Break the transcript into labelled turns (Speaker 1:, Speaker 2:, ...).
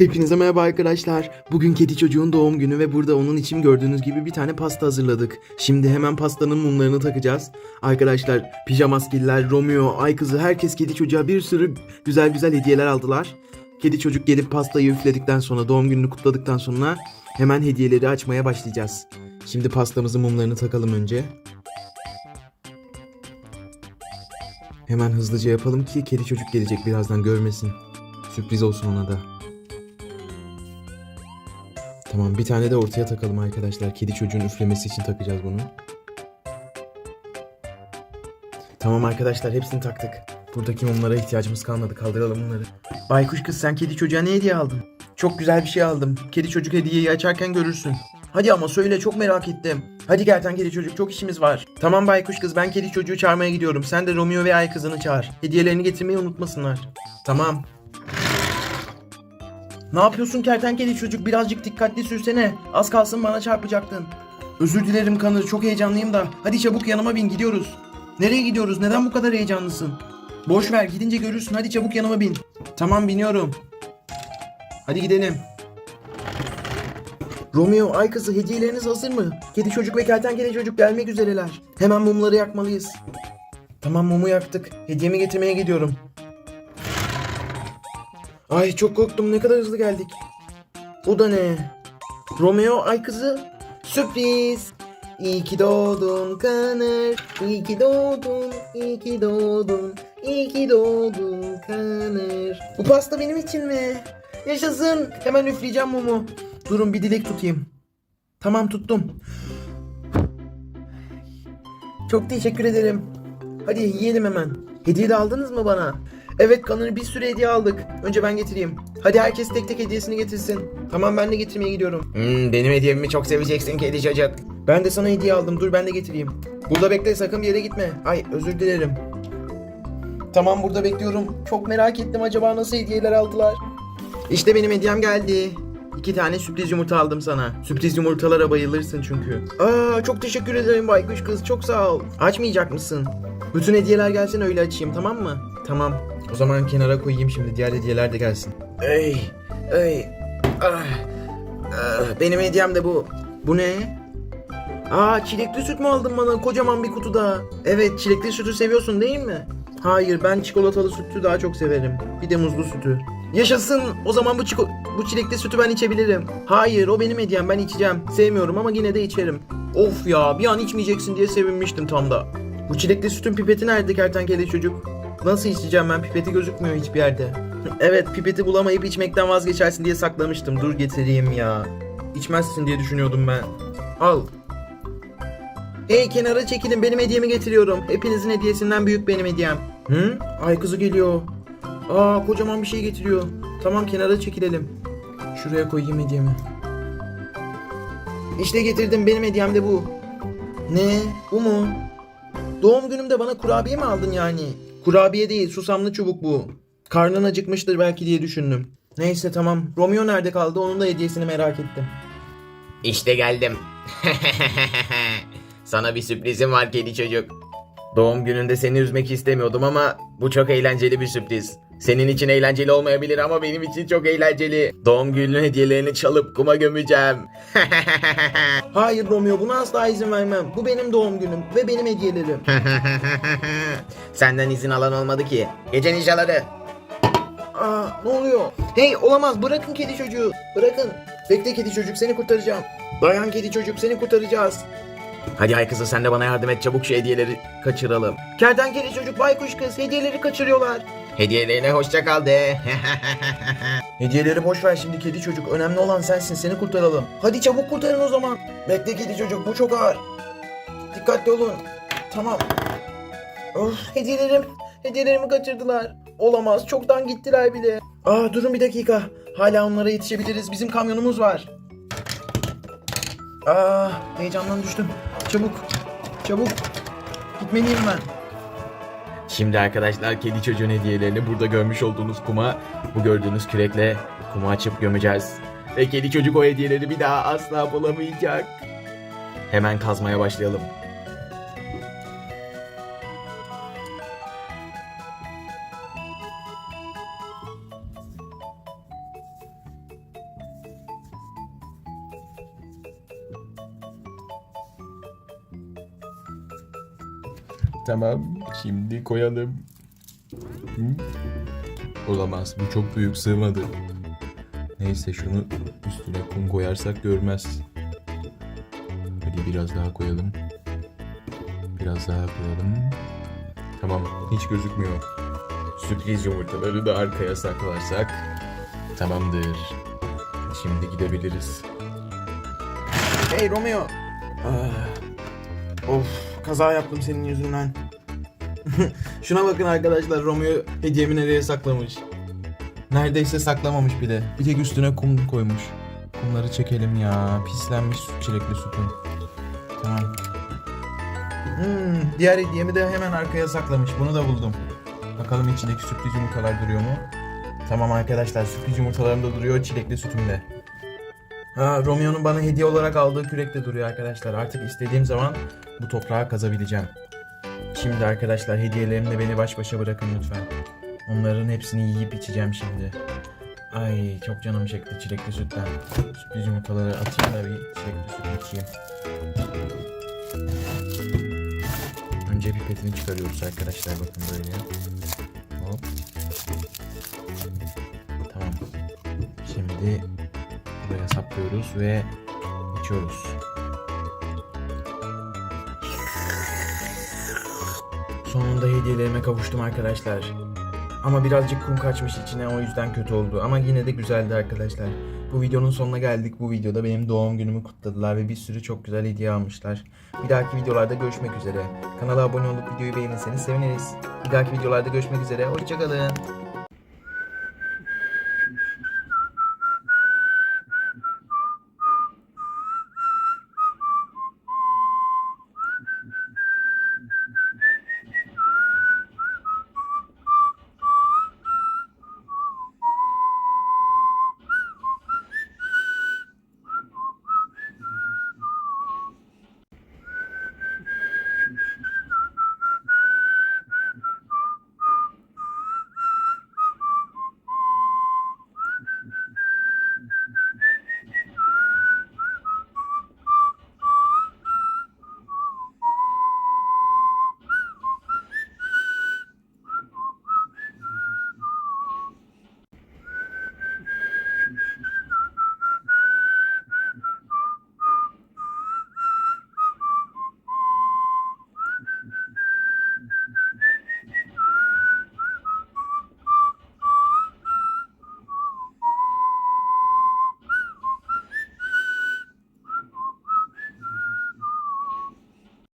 Speaker 1: Hepinize merhaba arkadaşlar. Bugün kedi çocuğun doğum günü ve burada onun için gördüğünüz gibi bir tane pasta hazırladık. Şimdi hemen pastanın mumlarını takacağız. Arkadaşlar pijamaskiller, Romeo, ay kızı herkes kedi çocuğa bir sürü güzel güzel hediyeler aldılar. Kedi çocuk gelip pastayı üfledikten sonra doğum gününü kutladıktan sonra hemen hediyeleri açmaya başlayacağız. Şimdi pastamızın mumlarını takalım önce. Hemen hızlıca yapalım ki kedi çocuk gelecek birazdan görmesin. Sürpriz olsun ona da. Tamam bir tane de ortaya takalım arkadaşlar. Kedi çocuğun üflemesi için takacağız bunu. Tamam arkadaşlar hepsini taktık. Buradaki mumlara ihtiyacımız kalmadı. Kaldıralım bunları. Baykuş kız sen kedi çocuğa ne hediye aldın? Çok güzel bir şey aldım. Kedi çocuk hediyeyi açarken görürsün. Hadi ama söyle çok merak ettim. Hadi gel kedi çocuk çok işimiz var. Tamam baykuş kız ben kedi çocuğu çağırmaya gidiyorum. Sen de Romeo ve Ay kızını çağır. Hediyelerini getirmeyi unutmasınlar. Tamam. Ne yapıyorsun kertenkele çocuk? Birazcık dikkatli sürsene. Az kalsın bana çarpacaktın. Özür dilerim Kanır. Çok heyecanlıyım da. Hadi çabuk yanıma bin gidiyoruz. Nereye gidiyoruz? Neden bu kadar heyecanlısın? Boş ver gidince görürsün. Hadi çabuk yanıma bin. Tamam biniyorum. Hadi gidelim. Romeo, ay kızı hediyeleriniz hazır mı? Kedi çocuk ve kertenkele çocuk gelmek üzereler. Hemen mumları yakmalıyız. Tamam mumu yaktık. Hediyemi getirmeye gidiyorum. Ay çok korktum ne kadar hızlı geldik. Bu da ne? Romeo ay kızı. Sürpriz. İyi ki doğdun Kanır. İyi ki doğdun. İyi ki doğdun. İyi ki doğdun Kanır. Bu pasta benim için mi? Yaşasın. Hemen üfleyeceğim mumu. Durun bir dilek tutayım. Tamam tuttum. Çok teşekkür ederim. Hadi yiyelim hemen. Hediye de aldınız mı bana? Evet Kanır bir sürü hediye aldık. Önce ben getireyim. Hadi herkes tek tek hediyesini getirsin. Tamam ben de getirmeye gidiyorum. Hmm, benim hediyemi çok seveceksin kedi çocuk. Ben de sana hediye aldım. Dur ben de getireyim. Burada bekle sakın bir yere gitme. Ay özür dilerim. Tamam burada bekliyorum. Çok merak ettim acaba nasıl hediyeler aldılar. İşte benim hediyem geldi. İki tane sürpriz yumurta aldım sana. Sürpriz yumurtalara bayılırsın çünkü. Aa çok teşekkür ederim baykuş kız. Çok sağ ol. Açmayacak mısın? Bütün hediyeler gelsin öyle açayım tamam mı? Tamam. O zaman kenara koyayım şimdi diğer hediyeler de gelsin. Ey, ey, ah, ah, benim hediyem de bu. Bu ne? Aa çilekli süt mü aldın bana kocaman bir kutuda? Evet çilekli sütü seviyorsun değil mi? Hayır ben çikolatalı sütü daha çok severim. Bir de muzlu sütü. Yaşasın o zaman bu, çiko- bu çilekli sütü ben içebilirim. Hayır o benim hediyem ben içeceğim. Sevmiyorum ama yine de içerim. Of ya bir an içmeyeceksin diye sevinmiştim tam da. Bu çilekli sütün pipeti nerede kertenkele çocuk? Nasıl içeceğim ben pipeti gözükmüyor hiçbir yerde. evet pipeti bulamayıp içmekten vazgeçersin diye saklamıştım. Dur getireyim ya. İçmezsin diye düşünüyordum ben. Al. Hey kenara çekilin benim hediyemi getiriyorum. Hepinizin hediyesinden büyük benim hediyem. Hı? Ay kızı geliyor. Aa kocaman bir şey getiriyor. Tamam kenara çekilelim. Şuraya koyayım hediyemi. İşte getirdim benim hediyem de bu. Ne? Bu mu? Doğum günümde bana kurabiye mi aldın yani? Kurabiye değil susamlı çubuk bu. Karnın acıkmıştır belki diye düşündüm. Neyse tamam. Romeo nerede kaldı? Onun da hediyesini merak ettim.
Speaker 2: İşte geldim. Sana bir sürprizim var kedi çocuk. Doğum gününde seni üzmek istemiyordum ama bu çok eğlenceli bir sürpriz. Senin için eğlenceli olmayabilir ama benim için çok eğlenceli. Doğum günü hediyelerini çalıp kuma gömeceğim.
Speaker 1: Hayır Romeo buna asla izin vermem. Bu benim doğum günüm ve benim hediyelerim.
Speaker 2: Senden izin alan olmadı ki. Gece ninjaları.
Speaker 1: Aa ne oluyor? Hey olamaz bırakın kedi çocuğu. Bırakın. Bekle kedi çocuk seni kurtaracağım. Dayan kedi çocuk seni kurtaracağız.
Speaker 2: Hadi ay kızı sen de bana yardım et çabuk şu hediyeleri kaçıralım.
Speaker 1: Kertenkele çocuk baykuş kız hediyeleri kaçırıyorlar.
Speaker 2: Hediyelerine hoşça kal de.
Speaker 1: Hediyeleri boş ver şimdi kedi çocuk. Önemli olan sensin seni kurtaralım. Hadi çabuk kurtarın o zaman. Bekle kedi çocuk bu çok ağır. Dikkatli olun. Tamam. Of hediyelerim. Hediyelerimi kaçırdılar. Olamaz çoktan gittiler bile. Aa durun bir dakika. Hala onlara yetişebiliriz. Bizim kamyonumuz var. Aa heyecandan düştüm. Çabuk. Çabuk. Gitmeliyim ben.
Speaker 2: Şimdi arkadaşlar kedi çocuğun hediyelerini burada görmüş olduğunuz kuma bu gördüğünüz kürekle kumu açıp gömeceğiz. Ve kedi çocuk o hediyeleri bir daha asla bulamayacak. Hemen kazmaya başlayalım. Tamam. Şimdi koyalım. Hı? Olamaz. Bu çok büyük sığmadı. Neyse şunu üstüne kum koyarsak görmez. Hadi biraz daha koyalım. Biraz daha koyalım. Tamam. Hiç gözükmüyor. Sürpriz yumurtaları da arkaya saklarsak tamamdır. Şimdi gidebiliriz.
Speaker 1: Hey Romeo. Ah. Of kaza yaptım senin yüzünden. Şuna bakın arkadaşlar Romeo hediyemi nereye saklamış. Neredeyse saklamamış bile. Bir tek üstüne kum koymuş. Kumları çekelim ya. Pislenmiş süt çilekli sütün. Tamam. Hmm, diğer hediyemi de hemen arkaya saklamış. Bunu da buldum. Bakalım içindeki sürpriz yumurtalar duruyor mu? Tamam arkadaşlar sürpriz yumurtalarım da duruyor. Çilekli sütüm de. Ha, Romeo'nun bana hediye olarak aldığı kürek de duruyor arkadaşlar. Artık istediğim zaman bu toprağı kazabileceğim. Şimdi arkadaşlar hediyelerimle beni baş başa bırakın lütfen. Onların hepsini yiyip içeceğim şimdi. Ay çok canım çekti çilekli sütten. Sürpriz yumurtaları atayım da bir çilekli süt içeyim. Önce pipetini çıkarıyoruz arkadaşlar bakın böyle. Hop. Tamam. Şimdi buraya saplıyoruz ve içiyoruz. Sonunda hediyelerime kavuştum arkadaşlar. Ama birazcık kum kaçmış içine o yüzden kötü oldu. Ama yine de güzeldi arkadaşlar. Bu videonun sonuna geldik. Bu videoda benim doğum günümü kutladılar ve bir sürü çok güzel hediye almışlar. Bir dahaki videolarda görüşmek üzere. Kanala abone olup videoyu beğenirseniz seviniriz. Bir dahaki videolarda görüşmek üzere. Hoşçakalın.